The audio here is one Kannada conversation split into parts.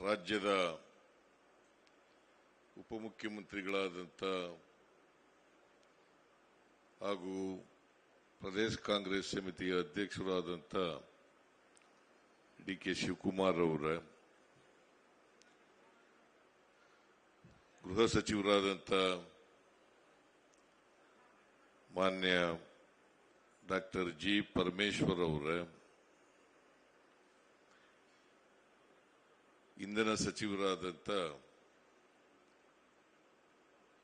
ರಾಜ್ಯದ ಉಪಮುಖ್ಯಮಂತ್ರಿಗಳಾದಂಥ ಹಾಗೂ ಪ್ರದೇಶ ಕಾಂಗ್ರೆಸ್ ಸಮಿತಿಯ ಅಧ್ಯಕ್ಷರಾದಂಥ ಡಿ ಕೆ ಶಿವಕುಮಾರ್ ಅವರ, ಗೃಹ ಸಚಿವರಾದಂಥ ಮಾನ್ಯ ಡಾಕ್ಟರ್ ಜಿ. ಪರಮೇಶ್ವರ್ ಅವರ ಇಂಧನ ಸಚಿವರಾದಂಥ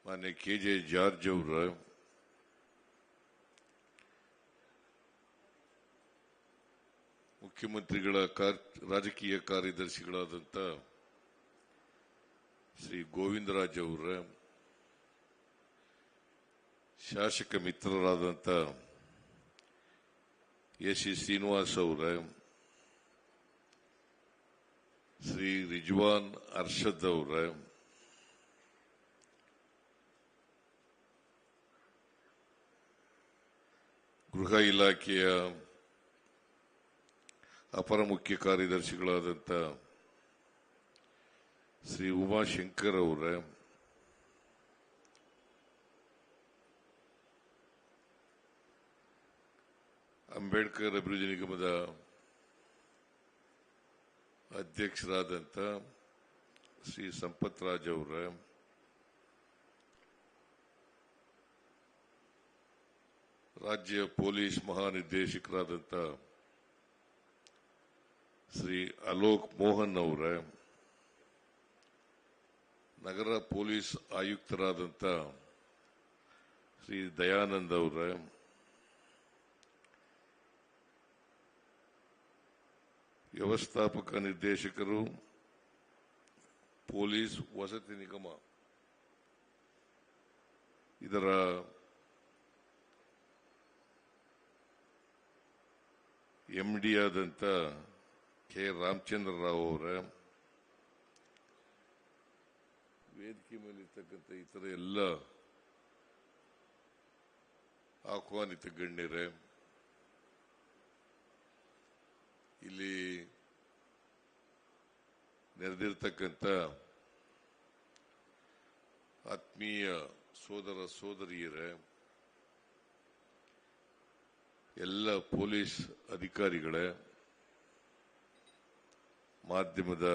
ಮಾನ್ಯ ಕೆ ಜೆ ಜಾರ್ಜ್ ಅವರ, ಮುಖ್ಯಮಂತ್ರಿಗಳ ರಾಜಕೀಯ ಕಾರ್ಯದರ್ಶಿಗಳಾದಂತ ಶ್ರೀ ಗೋವಿಂದರಾಜ್ ಅವರ, ಶಾಸಕ ಮಿತ್ರರಾದಂಥ ಎಸ್ ಸಿ ಶ್ರೀನಿವಾಸ್ ಅವರ ಶ್ರೀ ರಿಜ್ವಾನ್ ಅರ್ಷದ್ ಅವರ. ಗೃಹ ಇಲಾಖೆಯ ಅಪರ ಮುಖ್ಯ ಕಾರ್ಯದರ್ಶಿಗಳಾದಂಥ ಶ್ರೀ ಉಮಾಶಂಕರ್ ಅವರ. ಅಂಬೇಡ್ಕರ್ ಅಭಿವೃದ್ಧಿ ನಿಗಮದ ಅಧ್ಯಕ್ಷರಾದಂಥ ಶ್ರೀ ಸಂಪತ್ ರಾಜ್ ಅವರ, ರಾಜ್ಯ ಪೊಲೀಸ್ ಮಹಾನಿರ್ದೇಶಕರಾದಂಥ ಶ್ರೀ ಅಲೋಕ್ ಮೋಹನ್ ಅವರ, ನಗರ ಪೊಲೀಸ್ ಆಯುಕ್ತರಾದಂತ ಶ್ರೀ ದಯಾನಂದ್ ಅವರ ವ್ಯವಸ್ಥಾಪಕ ನಿರ್ದೇಶಕರು, ಪೊಲೀಸ್ ವಸತಿ ನಿಗಮ, ಇದರ ಎಂಡಿ ಕೆ ರಾಮಚಂದ್ರ ರಾವ್ ಅವರ, ವೇದಿಕೆ ಮೇಲಿರ್ತಕ್ಕಂಥ ಇತರ ಎಲ್ಲ ಆಹ್ವಾನಿತ ಗಣ್ಯರೇ ಇಲ್ಲಿ ನೆರೆದಿರ್ತಕ್ಕಂಥ ಆತ್ಮೀಯ ಸೋದರ ಸೋದರಿಯರೇ ಎಲ್ಲ ಪೊಲೀಸ್ ಅಧಿಕಾರಿಗಳೇ ಮಾಧ್ಯಮದ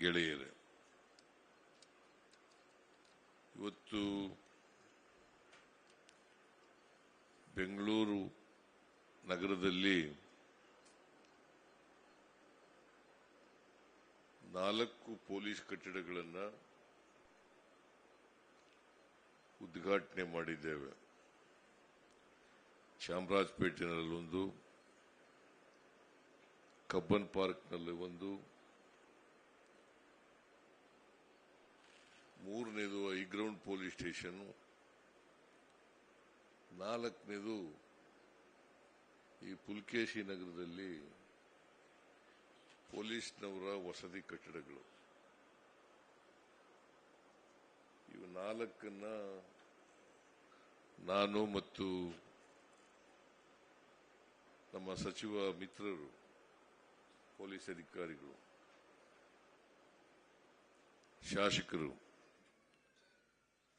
ಗೆಳೆಯರೇ ಇವತ್ತು ಬೆಂಗಳೂರು ನಗರದಲ್ಲಿ ನಾಲ್ಕು ಪೊಲೀಸ್ ಕಟ್ಟಡಗಳನ್ನು ಉದ್ಘಾಟನೆ ಮಾಡಿದ್ದೇವೆ. ಚಾಮರಾಜಪೇಟೆನಲ್ಲೊಂದು, ಕಬ್ಬನ್ ಪಾರ್ಕ್ನಲ್ಲಿ ಒಂದು, ಮೂರನೇದು ಐಗ್ರೌಂಡ್ ಪೊಲೀಸ್ ಸ್ಟೇಷನ್, ನಾಲ್ಕನೇದು ಈ ಪುಲ್ಕೇಶಿ ನಗರದಲ್ಲಿ ಪೊಲೀಸ್ನವರ ವಸತಿ ಕಟ್ಟಡಗಳು. ಇವು ನಾಲ್ಕನ್ನ ನಾನು ಮತ್ತು ನಮ್ಮ ಸಚಿವ ಮಿತ್ರರು, ಪೊಲೀಸ್ ಅಧಿಕಾರಿಗಳು, ಶಾಸಕರು,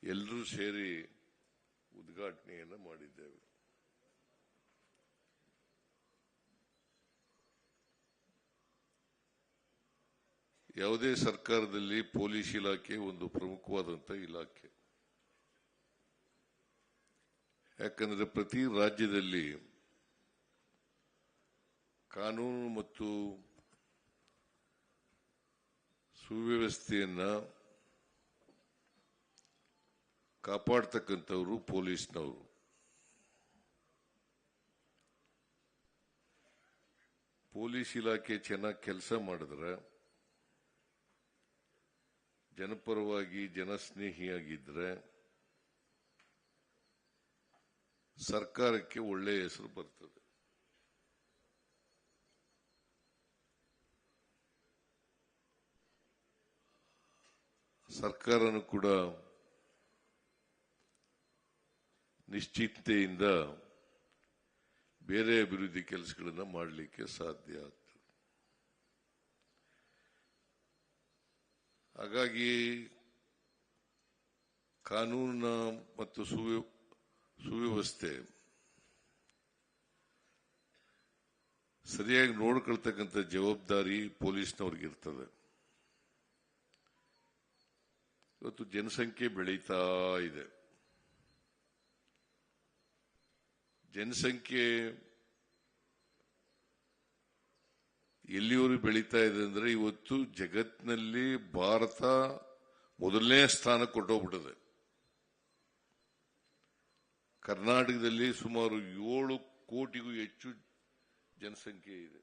ಎಲ್ಲರೂ ಸೇರಿ ಉದ್ಘಾಟನೆಯನ್ನು ಮಾಡಿದ್ದೇವೆ. ಯಾವುದೇ ಸರ್ಕಾರದಲ್ಲಿ ಪೊಲೀಸ್ ಇಲಾಖೆ ಒಂದು ಪ್ರಮುಖವಾದಂಥ ಇಲಾಖೆ. ಯಾಕಂದ್ರೆ ಪ್ರತಿ ರಾಜ್ಯದಲ್ಲಿ ಕಾನೂನು ಮತ್ತು ಸುವ್ಯವಸ್ಥೆಯನ್ನ ಕಾಪಾಡ್ತಕ್ಕಂಥವ್ರು ಪೊಲೀಸ್ನವರು. ಪೊಲೀಸ್ ಇಲಾಖೆ ಚೆನ್ನಾಗಿ ಕೆಲಸ ಮಾಡಿದ್ರೆ ಜನಪರವಾಗಿ ಜನಸ್ನೇಹಿಯಾಗಿದ್ರೆ ಸರ್ಕಾರಕ್ಕೆ ಒಳ್ಳೆಯ ಹೆಸರು ಬರ್ತದೆ. ಸರ್ಕಾರನು ಕೂಡ ನಿಶ್ಚಿಂತೆಯಿಂದ ಬೇರೆ ಅಭಿವೃದ್ಧಿ ಕೆಲಸಗಳನ್ನು ಮಾಡಲಿಕ್ಕೆ ಸಾಧ್ಯ ಆಗ್ತದೆ ಹಾಗಾಗಿ ಕಾನೂನಿನ ಮತ್ತು ಸುವ್ಯ ಸುವ್ಯವಸ್ಥೆ ಸರಿಯಾಗಿ ನೋಡ್ಕೊಳ್ತಕ್ಕಂಥ ಜವಾಬ್ದಾರಿ ಪೊಲೀಸ್ನವ್ರಿಗಿರ್ತದೆ ಇವತ್ತು ಜನಸಂಖ್ಯೆ ಬೆಳೀತಾ ಇದೆ. ಜನಸಂಖ್ಯೆ ಎಲ್ಲಿವರೆಗೂ ಬೆಳೀತಾ ಇದೆ ಅಂದ್ರೆ ಇವತ್ತು ಜಗತ್ತಿನಲ್ಲಿ ಭಾರತ ಮೊದಲನೇ ಸ್ಥಾನ ಕೊಟ್ಟೋಗ್ಬಿಟ್ಟಿದೆ. ಕರ್ನಾಟಕದಲ್ಲಿ ಸುಮಾರು ಏಳು ಕೋಟಿಗೂ ಹೆಚ್ಚು ಜನಸಂಖ್ಯೆ ಇದೆ.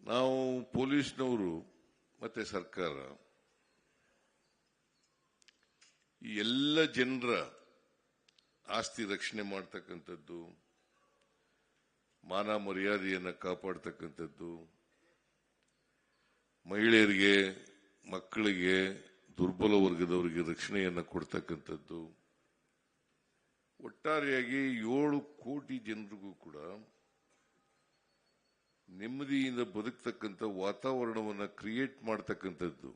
ನಾವು ಪೊಲೀಸ್ನವರು ಮತ್ತೆ ಸರ್ಕಾರ ಎಲ್ಲ ಜನರ ಆಸ್ತಿ ರಕ್ಷಣೆ ಮಾಡ್ತಕ್ಕಂಥದ್ದು ಮಾನ ಮರ್ಯಾದೆಯನ್ನು ಕಾಪಾಡ್ತಕ್ಕಂಥದ್ದು. ಮಹಿಳೆಯರಿಗೆ, ಮಕ್ಕಳಿಗೆ, ದುರ್ಬಲ ವರ್ಗದವರಿಗೆ ರಕ್ಷಣೆಯನ್ನು ಕೊಡ್ತಕ್ಕಂಥದ್ದು. ಒಟ್ಟಾರೆಯಾಗಿ ಏಳು ಕೋಟಿ ಜನರಿಗೂ ಕೂಡ ನೆಮ್ಮದಿಯಿಂದ ಬದುಕ್ತಕ್ಕಂಥ ವಾತಾವರಣವನ್ನು ಕ್ರಿಯೇಟ್ ಮಾಡ್ತಕ್ಕಂಥದ್ದು,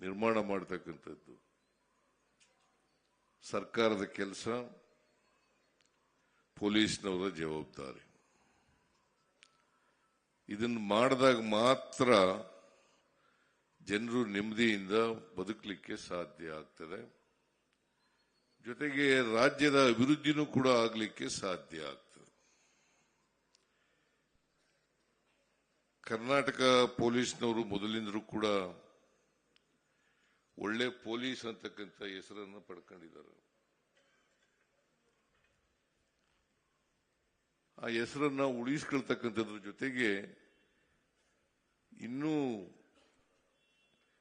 ನಿರ್ಮಾಣ ಮಾಡ್ತಕ್ಕಂಥದ್ದು. ಸರ್ಕಾರದ ಕೆಲಸ, ಪೊಲೀಸ್ನವರ ಜವಾಬ್ದಾರಿ. ಇದನ್ನು ಮಾಡಿದಾಗ ಮಾತ್ರ ಜನರು ನೆಮ್ಮದಿಯಿಂದ ಬದುಕಲಿಕ್ಕೆ ಸಾಧ್ಯ ಆಗ್ತದೆ. ಜೊತೆಗೆ ರಾಜ್ಯದ ಅಭಿವೃದ್ಧಿನೂ ಕೂಡ ಆಗಲಿಕ್ಕೆ ಸಾಧ್ಯ ಆಗ್ತದೆ. ಕರ್ನಾಟಕ ಪೊಲೀಸ್ನವರು ಮೊದಲಿಂದಲೂ ಕೂಡ ಒಳ್ಳೆ ಪೊಲೀಸ್ ಅಂತಕ್ಕಂಥ ಹೆಸರನ್ನು ಪಡ್ಕೊಂಡಿದ್ದಾರೆ. ಆ ಹೆಸರನ್ನ ಉಳಿಸ್ಕೊಳ್ತಕ್ಕಂಥದ್ರ ಜೊತೆಗೆ ಇನ್ನೂ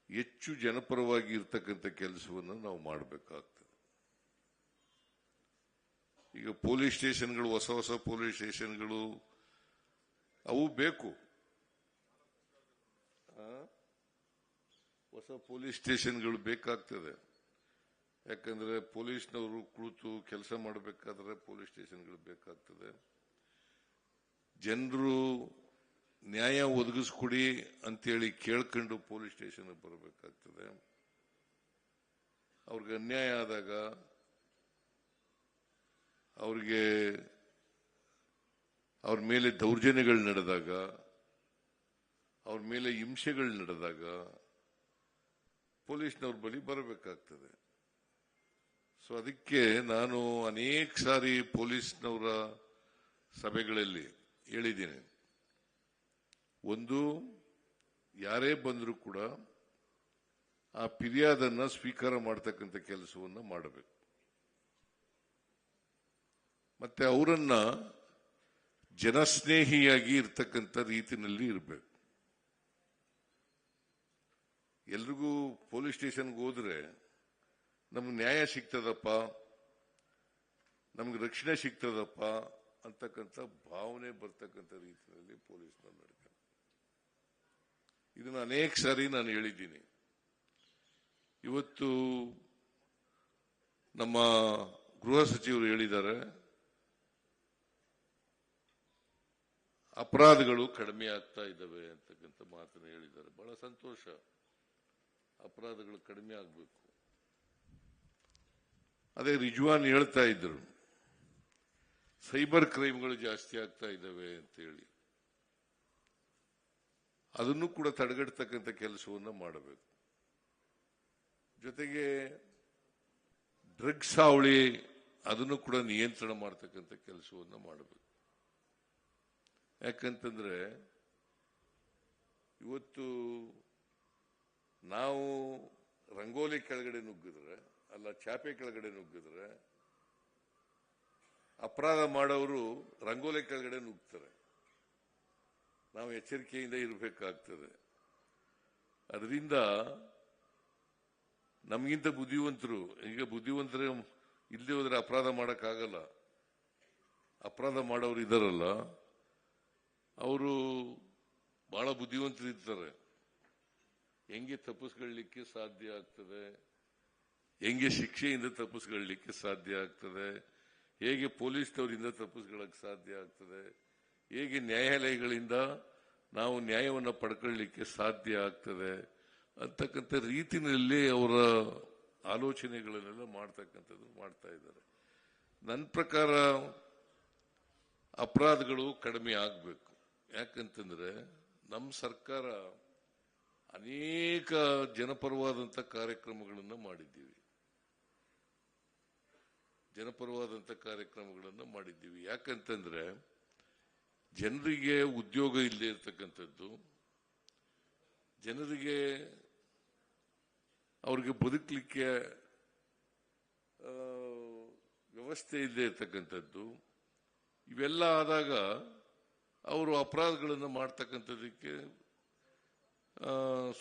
ಹೆಚ್ಚು ಜನಪರವಾಗಿ ಇರತಕ್ಕಂಥ ಕೆಲಸವನ್ನು ನಾವು ಮಾಡಬೇಕಾಗ್ತದೆ. ಈಗ ಪೊಲೀಸ್ ಸ್ಟೇಷನ್ಗಳು, ಹೊಸ ಹೊಸ ಪೊಲೀಸ್ ಸ್ಟೇಷನ್ಗಳು, ಅವು ಬೇಕು? ಹೊಸ ಪೊಲೀಸ್ ಸ್ಟೇಷನ್ಗಳು ಬೇಕಾಗ್ತದೆ. ಯಾಕಂದ್ರೆ ಪೊಲೀಸ್ನವರು ಕುಳಿತು ಕೆಲಸ ಮಾಡಬೇಕಾದ್ರೆ ಪೊಲೀಸ್ ಸ್ಟೇಷನ್ಗಳು ಬೇಕಾಗ್ತದೆ. ಜನರು ನ್ಯಾಯ ಒದಗಿಸ್ಕೊಡಿ ಅಂತೇಳಿ ಕೇಳ್ಕೊಂಡು ಪೊಲೀಸ್ ಸ್ಟೇಷನ್ ಬರಬೇಕಾಗ್ತದೆ. ಅವ್ರಿಗೆ ಅನ್ಯಾಯ ಆದಾಗ ಅವ್ರಿಗೆ ಅವ್ರ ಮೇಲೆ ದೌರ್ಜನ್ಯಗಳು ನಡೆದಾಗ, ಅವ್ರ ಮೇಲೆ ಹಿಂಸೆಗಳು ನಡೆದಾಗ ಪೊಲೀಸ್ನವ್ರ ಬಳಿ ಬರಬೇಕಾಗ್ತದೆ. ಸೊ ಅದಕ್ಕೆ ನಾನು ಅನೇಕ ಸಾರಿ ಪೊಲೀಸ್ನವರ ಸಭೆಗಳಲ್ಲಿ ಹೇಳಿದ್ದೀನಿ. ಒಂದು, ಯಾರೇ ಬಂದರೂ ಕೂಡ ಆ ಫಿರ್ಯಾದನ್ನ ಸ್ವೀಕಾರ ಮಾಡ್ತಕ್ಕಂಥ ಕೆಲಸವನ್ನು ಮಾಡಬೇಕು. ಮತ್ತೆ ಅವರನ್ನ ಜನಸ್ನೇಹಿಯಾಗಿ ಇರ್ತಕ್ಕಂಥ ರೀತಿನಲ್ಲಿ ಇರಬೇಕು. ಎಲ್ರಿಗೂ ಪೊಲೀಸ್ ಸ್ಟೇಷನ್ಗೆ ಹೋದ್ರೆ ನಮ್ಗೆ ನ್ಯಾಯ ಸಿಗ್ತದಪ್ಪ, ನಮ್ಗೆ ರಕ್ಷಣೆ ಸಿಗ್ತದಪ್ಪ ಅಂತಕ್ಕಂಥ ಭಾವನೆ ಬರ್ತಕ್ಕಂಥ ರೀತಿಯಲ್ಲಿ ಪೊಲೀಸ್ನ ನಡ್ಕೊಂಡು ಇದನ್ನು ಅನೇಕ ಸಾರಿ ನಾನು ಹೇಳಿದ್ದೀನಿ. ಇವತ್ತು ನಮ್ಮ ಗೃಹ ಸಚಿವರು ಹೇಳಿದ್ದಾರೆ, ಅಪರಾಧಗಳು ಕಡಿಮೆ ಆಗ್ತಾ ಇದ್ದಾವೆ ಅಂತಕ್ಕಂಥ ಮಾತನ್ನು ಹೇಳಿದ್ದಾರೆ. ಬಹಳ ಸಂತೋಷ. ಅಪರಾಧಗಳು ಕಡಿಮೆ ಆಗಬೇಕು. ಅದೇ ರಿಜ್ವಾನ್ ಹೇಳ್ತಾ ಇದ್ರು ಸೈಬರ್ ಕ್ರೈಮ್ಗಳು ಜಾಸ್ತಿ ಆಗ್ತಾ ಇದ್ದಾವೆ ಅಂತೇಳಿ. ಅದನ್ನು ಕೂಡ ತಡೆಗಟ್ಟತಕ್ಕಂಥ ಕೆಲಸವನ್ನು ಮಾಡಬೇಕು. ಜೊತೆಗೆ ಡ್ರಗ್ಸ್ ಹಾವಳಿ ಅದನ್ನು ಕೂಡ ನಿಯಂತ್ರಣ ಮಾಡತಕ್ಕಂಥ ಕೆಲಸವನ್ನು ಮಾಡಬೇಕು. ಯಾಕಂತಂದ್ರೆ ಇವತ್ತು ನಾವು ರಂಗೋಲಿ ಕೆಳಗಡೆ ನುಗ್ಗಿದ್ರೆ, ಅಲ್ಲ ಚಾಪೆ ಕೆಳಗಡೆ ನುಗ್ಗಿದ್ರೆ ಅಪರಾಧ ಮಾಡೋರು ರಂಗೋಲಿ ಕೆಳಗಡೆ ನುಗ್ತಾರೆ. ನಾವು ಎಚ್ಚರಿಕೆಯಿಂದ ಇರಬೇಕಾಗ್ತದೆ. ಅದರಿಂದ ನಮಗಿಂತ ಬುದ್ಧಿವಂತರು, ಈಗ ಬುದ್ಧಿವಂತರೇ ಇಲ್ಲದೆ ಹೋದ್ರೆ ಅಪರಾಧ ಮಾಡೋಕ್ಕಾಗಲ್ಲ. ಅಪರಾಧ ಮಾಡೋರು ಇದ್ದಾರಲ್ಲ ಅವರು ಬಹಳ ಬುದ್ಧಿವಂತರು ಇರ್ತಾರೆ ಹೆಂಗೆ ತಪ್ಪಿಸ್ಕೊಳ್ಳಿಕ್ಕೆ ಸಾಧ್ಯ ಆಗ್ತದೆ? ಹೆಂಗೆ ಶಿಕ್ಷೆಯಿಂದ ತಪ್ಪಿಸ್ಕೊಳ್ಳಿಕ್ಕೆ ಸಾಧ್ಯ ಆಗ್ತದೆ? ಹೇಗೆ ಪೊಲೀಸ್ನವರಿಂದ ತಪ್ಪಿಸ್ಕೊಳ್ಳಕ್ಕೆ ಸಾಧ್ಯ ಆಗ್ತದೆ? ಹೇಗೆ ನ್ಯಾಯಾಲಯಗಳಿಂದ ನಾವು ನ್ಯಾಯವನ್ನು ಪಡ್ಕೊಳ್ಳಿಕ್ಕೆ ಸಾಧ್ಯ ಆಗ್ತದೆ? ಅಂತಕ್ಕಂಥ ರೀತಿಯಲ್ಲಿ ಅವರ ಆಲೋಚನೆಗಳನ್ನೆಲ್ಲ ಮಾಡ್ತಕ್ಕಂಥದ್ದು ಮಾಡ್ತಾ ಇದ್ದಾರೆ. ನನ್ನ ಪ್ರಕಾರ ಅಪರಾಧಗಳು ಕಡಿಮೆ ಆಗಬೇಕು. ಯಾಕಂತಂದ್ರೆ ನಮ್ಮ ಸರ್ಕಾರ ಅನೇಕ ಜನಪರವಾದಂಥ ಕಾರ್ಯಕ್ರಮಗಳನ್ನು ಮಾಡಿದ್ದೀವಿ. ಜನಪರವಾದಂಥ ಕಾರ್ಯಕ್ರಮಗಳನ್ನು ಮಾಡಿದ್ದೀವಿ. ಯಾಕಂತಂದ್ರೆ ಜನರಿಗೆ ಉದ್ಯೋಗ ಇಲ್ಲದೆ ಇರತಕ್ಕಂಥದ್ದು, ಜನರಿಗೆ ಅವ್ರಿಗೆ ಬದುಕಲಿಕ್ಕೆ ವ್ಯವಸ್ಥೆ ಇಲ್ಲದೆ ಇರತಕ್ಕಂಥದ್ದು, ಇವೆಲ್ಲ ಆದಾಗ ಅವರು ಅಪರಾಧಗಳನ್ನು ಮಾಡ್ತಕ್ಕಂಥದ್ದಕ್ಕೆ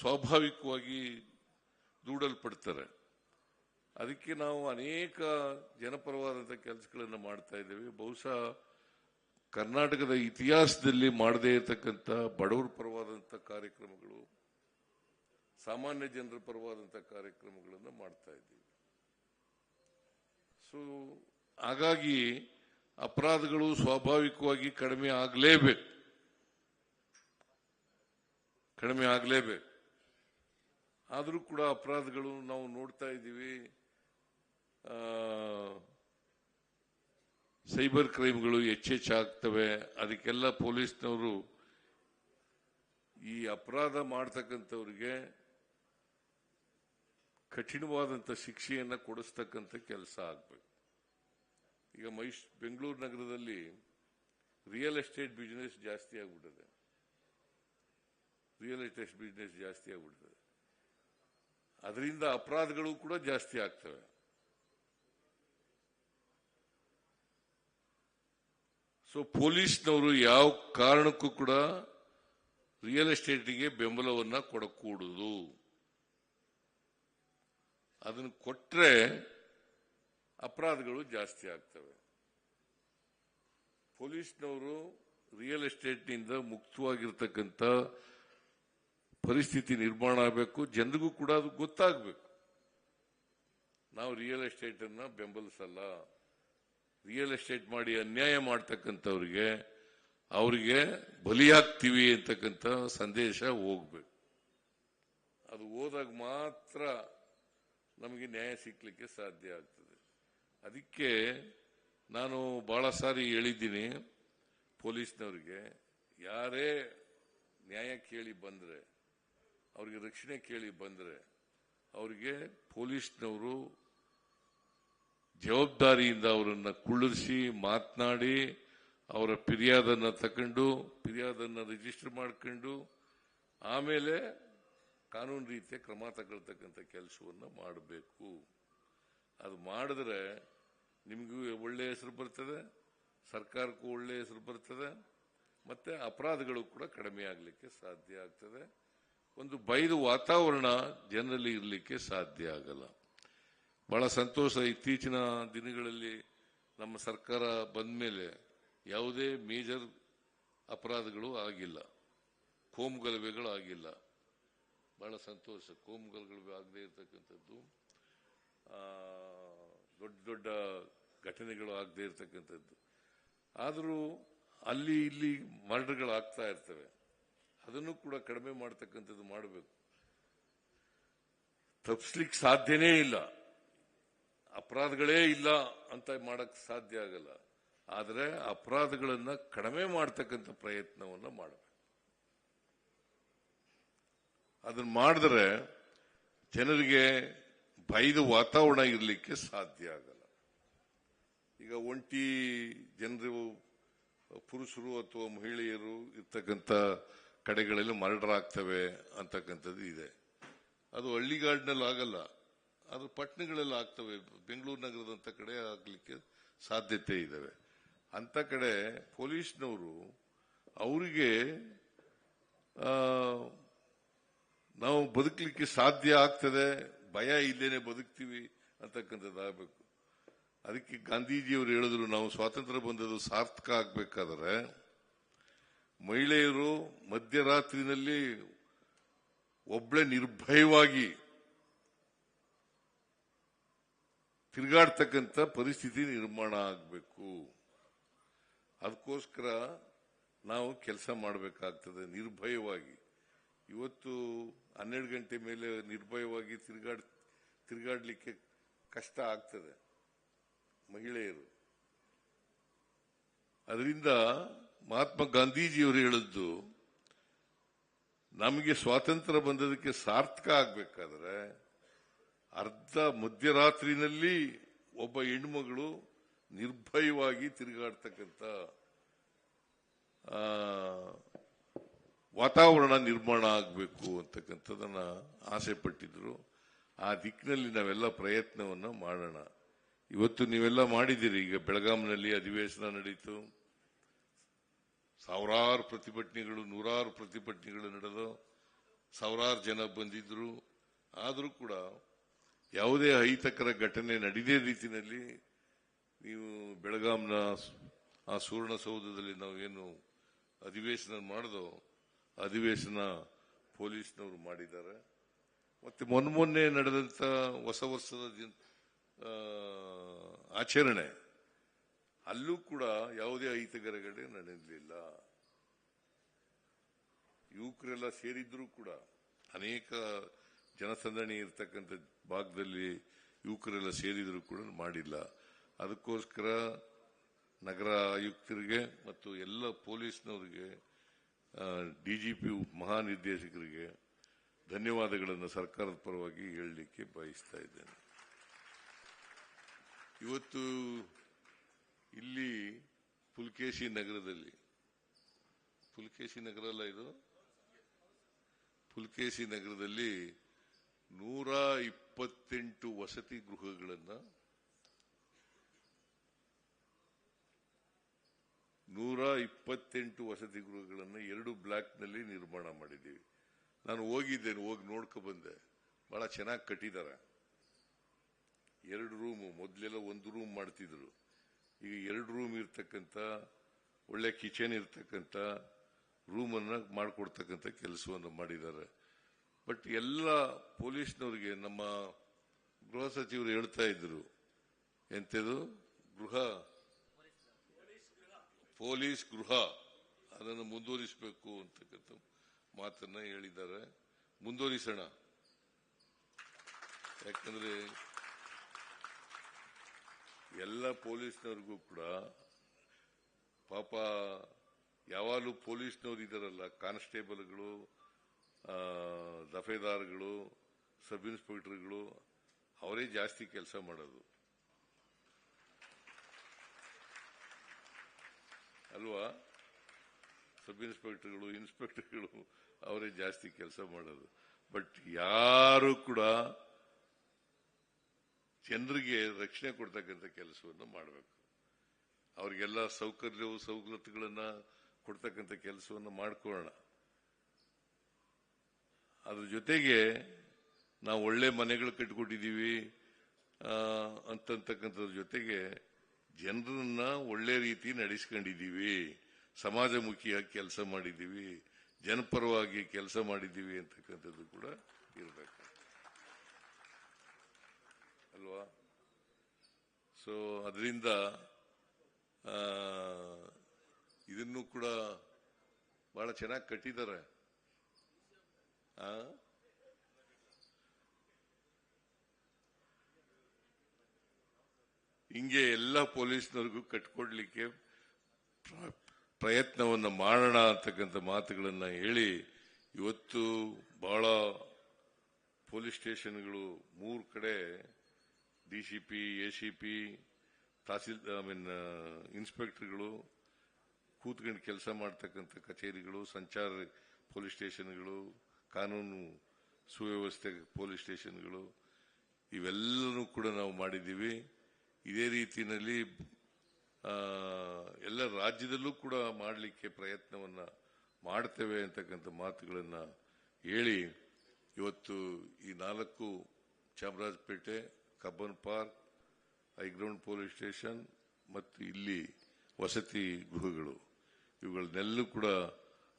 ಸ್ವಾಭಾವಿಕವಾಗಿ ದೂಡಲ್ಪಡ್ತಾರೆ. ಅದಕ್ಕೆ ನಾವು ಅನೇಕ ಜನಪರವಾದಂಥ ಕೆಲಸಗಳನ್ನು ಮಾಡ್ತಾ ಇದ್ದೇವೆ. ಬಹುಶಃ ಕರ್ನಾಟಕದ ಇತಿಹಾಸದಲ್ಲಿ ಮಾಡದೇ ಇರತಕ್ಕಂಥ ಬಡವರ ಪರವಾದಂಥ ಕಾರ್ಯಕ್ರಮಗಳು, ಸಾಮಾನ್ಯ ಜನರ ಪರವಾದಂಥ ಕಾರ್ಯಕ್ರಮಗಳನ್ನು ಮಾಡ್ತಾ ಇದ್ದೀವಿ. ಸೊ ಹಾಗಾಗಿ ಅಪರಾಧಗಳು ಸ್ವಾಭಾವಿಕವಾಗಿ ಕಡಿಮೆ ಆಗಲೇಬೇಕು. ಕಡಿಮೆ ಆಗಲೇಬೇಕು. ಆದರೂ ಕೂಡ ಅಪರಾಧಗಳು ನಾವು ನೋಡ್ತಾ ಇದ್ದೀವಿ. ಸೈಬರ್ ಕ್ರೈಮ್ಗಳು ಹೆಚ್ಚೆಚ್ಚಾಗ್ತವೆ ಅದಕ್ಕೆಲ್ಲ ಪೊಲೀಸ್ನವರು ಈ ಅಪರಾಧ ಮಾಡ್ತಕ್ಕಂಥವ್ರಿಗೆ ಕಠಿಣವಾದಂಥ ಶಿಕ್ಷೆಯನ್ನು ಕೊಡಿಸ್ತಕ್ಕಂಥ ಕೆಲಸ ಆಗಬೇಕು. ಈಗ ಮೈಸ್, ಬೆಂಗಳೂರು ನಗರದಲ್ಲಿ ರಿಯಲ್ ಎಸ್ಟೇಟ್ ಬಿಸ್ನೆಸ್ ಜಾಸ್ತಿ ಆಗ್ಬಿಟ್ಟಿದೆ. ರಿಯಲ್ ಎಸ್ಟೇಟ್ ಬಿಸ್ನೆಸ್ ಜಾಸ್ತಿ ಆಗ್ಬಿಟ್ಟಿದೆ. ಅದರಿಂದ ಅಪರಾಧಗಳು ಕೂಡ ಜಾಸ್ತಿ ಆಗ್ತವೆ. ಸೊ ಪೊಲೀಸ್ನವರು ಯಾವ ಕಾರಣಕ್ಕೂ ಕೂಡ ರಿಯಲ್ ಎಸ್ಟೇಟಿಗೆ ಬೆಂಬಲವನ್ನ ಕೊಡಕೂಡುದು. ಅದನ್ನು ಕೊಟ್ರೆ ಅಪರಾಧಗಳು ಜಾಸ್ತಿ ಆಗ್ತವೆ. ಪೊಲೀಸ್ನವರು ರಿಯಲ್ ಎಸ್ಟೇಟ್ನಿಂದ ಮುಕ್ತವಾಗಿರ್ತಕ್ಕಂಥ ಪರಿಸ್ಥಿತಿ ನಿರ್ಮಾಣ ಆಗಬೇಕು. ಜನರಿಗೂ ಕೂಡ ಅದು ಗೊತ್ತಾಗಬೇಕು. ನಾವು ರಿಯಲ್ ಎಸ್ಟೇಟ್ ಅನ್ನ ಬೆಂಬಲಿಸಲ್ಲ. ರಿಯಲ್ ಎಸ್ಟೇಟ್ ಮಾಡಿ ಅನ್ಯಾಯ ಮಾಡ್ತಕ್ಕಂಥವ್ರಿಗೆ ಅವರಿಗೆ ಬಲಿಯಾಗ್ತೀವಿ ಅಂತಕ್ಕಂಥ ಸಂದೇಶ ಹೋಗ್ಬೇಕು. ಅದು ಹೋದಾಗ ಮಾತ್ರ ನಮಗೆ ನ್ಯಾಯ ಸಿಕ್ಕಲಿಕ್ಕೆ ಸಾಧ್ಯ ಆಗ್ತದೆ. ಅದಕ್ಕೆ ನಾನು ಬಹಳ ಸಾರಿ ಹೇಳಿದ್ದೀನಿ ಪೊಲೀಸ್ನವರಿಗೆ, ಯಾರೇ ನ್ಯಾಯ ಕೇಳಿ ಬಂದರೆ, ಅವ್ರಿಗೆ ರಕ್ಷಣೆ ಕೇಳಿ ಬಂದರೆ, ಅವರಿಗೆ ಪೊಲೀಸ್ನವರು ಜವಾಬ್ದಾರಿಯಿಂದ ಅವರನ್ನ ಕುಳ್ಳಿರಿಸಿ, ಮಾತನಾಡಿ, ಅವರ ಫಿರ್ಯಾದನ್ನ ತಕೊಂಡು ಫಿರ್ಯಾದನ್ನ ರಿಜಿಸ್ಟರ್ ಮಾಡ್ಕೊಂಡು, ಆಮೇಲೆ ಕಾನೂನು ರೀತಿಯ ಕ್ರಮ ತಗೊಳ್ತಕ್ಕಂಥ ಕೆಲಸವನ್ನು ಮಾಡಬೇಕು. ಅದು ಮಾಡಿದ್ರೆ ನಿಮಗೂ ಒಳ್ಳೆ ಹೆಸರು ಬರ್ತದೆ, ಸರ್ಕಾರಕ್ಕೂ ಒಳ್ಳೆ ಹೆಸರು ಬರ್ತದೆ, ಮತ್ತೆ ಅಪರಾಧಗಳು ಕೂಡ ಕಡಿಮೆ ಆಗಲಿಕ್ಕೆ ಸಾಧ್ಯ ಆಗ್ತದೆ. ಒಂದು ಬೈದು ವಾತಾವರಣ ಜನರಲ್ಲಿ ಇರಲಿಕ್ಕೆ ಸಾಧ್ಯ ಆಗಲ್ಲ. ಬಹಳ ಸಂತೋಷ ಇತ್ತೀಚಿನ ದಿನಗಳಲ್ಲಿ ನಮ್ಮ ಸರ್ಕಾರ ಬಂದ ಮೇಲೆ ಯಾವುದೇ ಮೇಜರ್ ಅಪರಾಧಗಳು ಆಗಿಲ್ಲ. ಕೋಮುಗಲಭೆಗಳು ಆಗಿಲ್ಲ. ಬಹಳ ಸಂತೋಷ. ಕೋಮುಗಲಭೆ ಆಗದೇ ಇರತಕ್ಕಂಥದ್ದು ದೊಡ್ಡ ದೊಡ್ಡ ಘಟನೆಗಳು ಆಗದೇ ಇರತಕ್ಕಂಥದ್ದು. ಆದರೂ ಅಲ್ಲಿ ಇಲ್ಲಿ ಮರ್ಡರ್ಗಳು ಆಗ್ತಾ ಇರ್ತವೆ. ಅದನ್ನು ಕೂಡ ಕಡಿಮೆ ಮಾಡ್ತಕ್ಕಂಥದ್ದು ಮಾಡಬೇಕು. ತಪ್ಪಿಸ್ಲಿಕ್ಕೆ ಸಾಧ್ಯನೇ ಇಲ್ಲ. ಅಪರಾಧಗಳೇ ಇಲ್ಲ ಅಂತ ಮಾಡಕ್ ಸಾಧ್ಯ ಆಗಲ್ಲ. ಆದರೆ ಅಪರಾಧಗಳನ್ನ ಕಡಿಮೆ ಮಾಡ್ತಕ್ಕಂಥ ಪ್ರಯತ್ನವನ್ನ ಮಾಡಬೇಕು. ಅದನ್ನ ಮಾಡಿದ್ರೆ ಜನರಿಗೆ ಭಯದ ವಾತಾವರಣ ಇರಲಿಕ್ಕೆ ಸಾಧ್ಯ ಆಗಲ್ಲ. ಈಗ ಒಂಟಿ ಜನರು, ಪುರುಷರು ಅಥವಾ ಮಹಿಳೆಯರು ಇರ್ತಕ್ಕಂಥ ಕಡೆಗಳಲ್ಲಿ ಮರ್ಡರ್ ಆಗ್ತವೆ ಅಂತಕ್ಕಂಥದ್ದು ಇದೆ. ಅದು ಹಳ್ಳಿಗಾಡಿನಲ್ಲಿ ಆಗಲ್ಲ ಅದು ಪಟ್ಟಣಗಳೆಲ್ಲ ಆಗ್ತವೆ. ಬೆಂಗಳೂರು ನಗರದಂತ ಕಡೆ ಆಗ್ಲಿಕ್ಕೆ ಸಾಧ್ಯತೆ ಇದಾವೆ. ಅಂತ ಕಡೆ ಪೊಲೀಸ್ನವರು ಅವರಿಗೆ ನಾವು ಬದುಕಲಿಕ್ಕೆ ಸಾಧ್ಯ ಆಗ್ತದೆ, ಭಯ ಇಲ್ಲೇನೆ ಬದುಕ್ತೀವಿ ಅಂತಕ್ಕಂಥದ್ದಾಗಬೇಕು ಅದಕ್ಕೆ ಗಾಂಧೀಜಿಯವರು ಹೇಳಿದ್ರು, ನಾವು ಸ್ವಾತಂತ್ರ್ಯ ಬಂದದ್ದು ಸಾರ್ಥಕ ಆಗಬೇಕಾದ್ರೆ ಮಹಿಳೆಯರು ಮಧ್ಯರಾತ್ರಿನಲ್ಲಿ ಒಬ್ಳೆ ನಿರ್ಭಯವಾಗಿ ತಿರುಗಾಡ್ತಕ್ಕಂಥ ಪರಿಸ್ಥಿತಿ ನಿರ್ಮಾಣ ಆಗಬೇಕು. ಅದಕ್ಕೋಸ್ಕರ ನಾವು ಕೆಲಸ ಮಾಡಬೇಕಾಗ್ತದೆ ನಿರ್ಭಯವಾಗಿ. ಇವತ್ತು ಹನ್ನೆರಡು ಗಂಟೆ ಮೇಲೆ ನಿರ್ಭಯವಾಗಿ ತಿರುಗಾಡ್, ತಿರುಗಾಡಲಿಕ್ಕೆ ಕಷ್ಟ ಆಗ್ತದೆ ಮಹಿಳೆಯರು. ಅದರಿಂದ ಮಹಾತ್ಮ ಗಾಂಧೀಜಿಯವರು ಹೇಳಿದ್ದು, ನಮಗೆ ಸ್ವಾತಂತ್ರ್ಯ ಬಂದದಕ್ಕೆ ಸಾರ್ಥಕ ಆಗ್ಬೇಕಾದ್ರೆ ಅರ್ಧ ಮಧ್ಯರಾತ್ರಿನಲ್ಲಿ ಒಬ್ಬ ಹೆಣ್ಮಗಳು ನಿರ್ಭಯವಾಗಿ ತಿರುಗಾಡ್ತಕ್ಕಂಥ ವಾತಾವರಣ ನಿರ್ಮಾಣ ಆಗಬೇಕು ಅಂತಕ್ಕಂಥದನ್ನ ಆಸೆ ಪಟ್ಟಿದ್ರು. ಆ ದಿಕ್ಕಿನಲ್ಲಿ ನಾವೆಲ್ಲ ಪ್ರಯತ್ನವನ್ನ ಮಾಡೋಣ. ಇವತ್ತು ನೀವೆಲ್ಲ ಮಾಡಿದ್ದೀರಿ. ಈಗ ಬೆಳಗಾಂನಲ್ಲಿ ಅಧಿವೇಶನ ನಡೀತು. ಸಾವಿರಾರು ಪ್ರತಿಭಟನೆಗಳು, ನೂರಾರು ಪ್ರತಿಭಟನೆಗಳು ನಡೆದು ಸಾವಿರಾರು ಜನ ಬಂದಿದ್ರು. ಆದರೂ ಕೂಡ ಯಾವುದೇ ಅಹಿತಕರ ಘಟನೆ ನಡೆದೇ ರೀತಿಯಲ್ಲಿ ನೀವು ಬೆಳಗಾಂನ ಆ ಸುವರ್ಣಸೌಧದಲ್ಲಿ ನಾವು ಏನು ಅಧಿವೇಶನ ಮಾಡಿದೋ, ಅಧಿವೇಶನ ಪೊಲೀಸ್ನವರು ಮಾಡಿದ್ದಾರೆ. ಮತ್ತೆ ಮೊನ್ನೆ ಮೊನ್ನೆ ನಡೆದಂತ ಹೊಸ ವರ್ಷದ ಆಚರಣೆ, ಅಲ್ಲೂ ಕೂಡ ಯಾವುದೇ ಅಹಿತಕರ ನಡೆದಿಲ್ಲ ನಡೆಯಲಿಲ್ಲ ಯುವಕರೆಲ್ಲ ಸೇರಿದ್ರೂ ಕೂಡ ಅನೇಕ ಜನಸಂದಣಿ ಇರ್ತಕ್ಕಂಥ ಭಾಗದಲ್ಲಿ ಯುವಕರೆಲ್ಲ ಸೇರಿದರೂ ಕೂಡ ಮಾಡಿಲ್ಲ. ಅದಕ್ಕೋಸ್ಕರ ನಗರ ಆಯುಕ್ತರಿಗೆ ಮತ್ತು ಎಲ್ಲ ಪೊಲೀಸ್ನವರಿಗೆ ಡಿಜಿಪಿ ಮಹಾನಿರ್ದೇಶಕರಿಗೆ ಧನ್ಯವಾದಗಳನ್ನು ಸರ್ಕಾರದ ಪರವಾಗಿ ಹೇಳಲಿಕ್ಕೆ ಬಯಸ್ತಾ ಇದ್ದೇನೆ. ಇವತ್ತು ಇಲ್ಲಿ ಪುಲ್ಕೇಶಿ ನಗರದಲ್ಲಿ, ಪುಲ್ಕೇಶಿ ನಗರ ಅಲ್ಲ ಇದು? ಪುಲ್ಕೇಶಿ ನಗರದಲ್ಲಿ ನೂರ ಇಪ್ಪತ್ತೆಂಟು ವಸತಿ ಗೃಹಗಳನ್ನು ನೂರ ಇಪ್ಪತ್ತೆಂಟು ವಸತಿ ಗೃಹಗಳನ್ನು ಎರಡು ಬ್ಲಾಕ್ನಲ್ಲಿ ನಿರ್ಮಾಣ ಮಾಡಿದ್ದೀವಿ. ನಾನು ಹೋಗಿದ್ದೇನೆ, ಹೋಗಿ ನೋಡ್ಕೊ ಬಂದೆ. ಬಹಳ ಚೆನ್ನಾಗಿ ಕಟ್ಟಿದ್ದಾರೆ ಎರಡು ರೂಮು, ಮೊದಲೆಲ್ಲ ಒಂದು ರೂಮ್ ಮಾಡ್ತಿದ್ರು. ಈಗ ಎರಡು ರೂಮ್ ಇರ್ತಕ್ಕಂಥ, ಒಳ್ಳೆ ಕಿಚನ್ ಇರ್ತಕ್ಕಂಥ, ರೂಮನ್ನು ಮಾಡಿಕೊಡ್ತಕ್ಕಂಥ ಕೆಲಸವನ್ನು ಮಾಡಿದ್ದಾರೆ ಬಟ್ ಎಲ್ಲ ಪೊಲೀಸ್ನವ್ರಿಗೆ ನಮ್ಮ ಗೃಹ ಸಚಿವರು ಹೇಳ್ತಾ ಇದ್ರು ಎಂಥದು ಗೃಹ. ಪೊಲೀಸ್ ಗೃಹ. ಅದನ್ನು ಮುಂದುವರಿಸಬೇಕು ಅಂತಕ್ಕಂಥ ಮಾತನ್ನ ಹೇಳಿದ್ದಾರೆ. ಮುಂದುವರಿಸೋಣ. ಯಾಕಂದ್ರೆ ಎಲ್ಲ ಪೊಲೀಸ್ನವ್ರಿಗೂ ಕೂಡ ಪಾಪ ಯಾವಾಗಲೂ ಪೊಲೀಸ್ನವ್ರು ಇದ್ದಾರಲ್ಲ, ಕಾನ್ಸ್ಟೇಬಲ್ಗಳು ದಫೇದಾರ್ಗಳು, ಸಬ್ ಇನ್ಸ್ಪೆಕ್ಟರ್ಗಳು, ಅವರೇ ಜಾಸ್ತಿ ಕೆಲಸ ಮಾಡೋದು. ಅಲ್ವಾ? ಸಬ್ ಇನ್ಸ್ಪೆಕ್ಟರ್ಗಳು ಇನ್ಸ್ಪೆಕ್ಟರ್ಗಳು, ಅವರೇ ಜಾಸ್ತಿ ಕೆಲಸ ಮಾಡೋದು. ಬಟ್ ಯಾರು ಕೂಡ ಜನರಿಗೆ ರಕ್ಷಣೆ ಕೊಡ್ತಕ್ಕಂಥ ಕೆಲಸವನ್ನು ಮಾಡಬೇಕು. ಅವರಿಗೆಲ್ಲ ಸೌಕರ್ಯವು, ಸವಲತ್ತುಗಳನ್ನ ಕೊಡ್ತಕ್ಕಂಥ ಕೆಲಸವನ್ನು ಮಾಡ್ಕೊಳ್ಳೋಣ. ಅದ್ರ ಜೊತೆಗೆ ನಾವು ಒಳ್ಳೆ ಮನೆಗಳು ಕಟ್ಕೊಟ್ಟಿದ್ದೀವಿ ಅಂತಕ್ಕಂಥದ್ರ ಜೊತೆಗೆ ಜನರನ್ನ ಒಳ್ಳೆ ರೀತಿ ನಡೆಸ್ಕೊಂಡಿದ್ದೀವಿ. ಸಮಾಜಮುಖಿಯಾಗಿ ಕೆಲಸ ಮಾಡಿದ್ದೀವಿ, ಜನಪರವಾಗಿ ಕೆಲಸ ಮಾಡಿದ್ದೀವಿ ಅಂತಕ್ಕಂಥದ್ದು ಕೂಡ ಇರಬೇಕು. ಅಲ್ವಾ? ಸೊ ಅದರಿಂದ ಇದನ್ನು ಕೂಡ ಬಹಳ ಚೆನ್ನಾಗಿ ಕಟ್ಟಿದ್ದಾರೆ? ಹಿಂಗೆ ಎಲ್ಲ ಪೊಲೀಸ್ನವ್ರಿಗೂ ಕಟ್ಕೊಡ್ಲಿಕ್ಕೆ ಪ್ರಯತ್ನವನ್ನು ಮಾಡೋಣ ಅಂತಕ್ಕಂಥ ಮಾತುಗಳನ್ನ ಹೇಳಿ ಇವತ್ತು ಬಹಳ ಪೊಲೀಸ್ ಸ್ಟೇಷನ್ಗಳು ಮೂರು ಕಡೆ ಡಿಸಿಪಿ ಎಸಿಪಿ ತಹಸೀಲ್, ಐ ಮೀನ್ ಇನ್ಸ್ಪೆಕ್ಟರ್ಗಳು ಕೂತ್ಕೊಂಡು ಕೆಲಸ ಮಾಡ್ತಕ್ಕಂಥ ಕಚೇರಿಗಳು, ಸಂಚಾರ ಪೊಲೀಸ್ ಸ್ಟೇಷನ್ಗಳು ಕಾನೂನು ಸುವ್ಯವಸ್ಥೆ, ಪೊಲೀಸ್ ಸ್ಟೇಷನ್ಗಳು, ಇವೆಲ್ಲನೂ ಕೂಡ ನಾವು ಮಾಡಿದ್ದೀವಿ. ಇದೇ ರೀತಿಯಲ್ಲಿ ಎಲ್ಲ ರಾಜ್ಯದಲ್ಲೂ ಕೂಡ ಮಾಡಲಿಕ್ಕೆ ಪ್ರಯತ್ನವನ್ನ ಮಾಡ್ತೇವೆ ಅಂತಕ್ಕಂಥ ಮಾತುಗಳನ್ನು ಹೇಳಿ, ಇವತ್ತು ಈ ನಾಲ್ಕು Chamarajpet, Cubbon Park, high ground police station ಮತ್ತು ಇಲ್ಲಿ ವಸತಿ ಗೃಹಗಳು, ಇವುಗಳನ್ನೆಲ್ಲೂ ಕೂಡ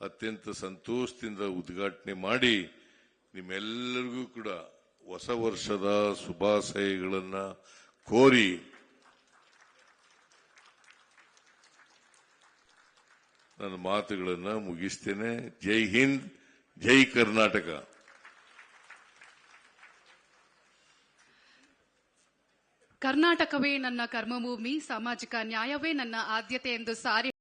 ಅತ್ಯಂತ ಸಂತೋಷದಿಂದ ಉದ್ಘಾಟನೆ ಮಾಡಿ ನಿಮ್ಮೆಲ್ಲರಿಗೂ ಕೂಡ ಹೊಸ ವರ್ಷದ ಶುಭಾಶಯಗಳನ್ನ ಕೋರಿ. ನನ್ನ ಮಾತುಗಳನ್ನ ಮುಗಿಸ್ತೇನೆ. ಜೈ ಹಿಂದ್, ಜೈ ಕರ್ನಾಟಕ. ಕರ್ನಾಟಕವೇ ನನ್ನ ಕರ್ಮಭೂಮಿ, ಸಾಮಾಜಿಕ ನ್ಯಾಯವೇ ನನ್ನ ಆದ್ಯತೆ ಎಂದು ಸಾರಿ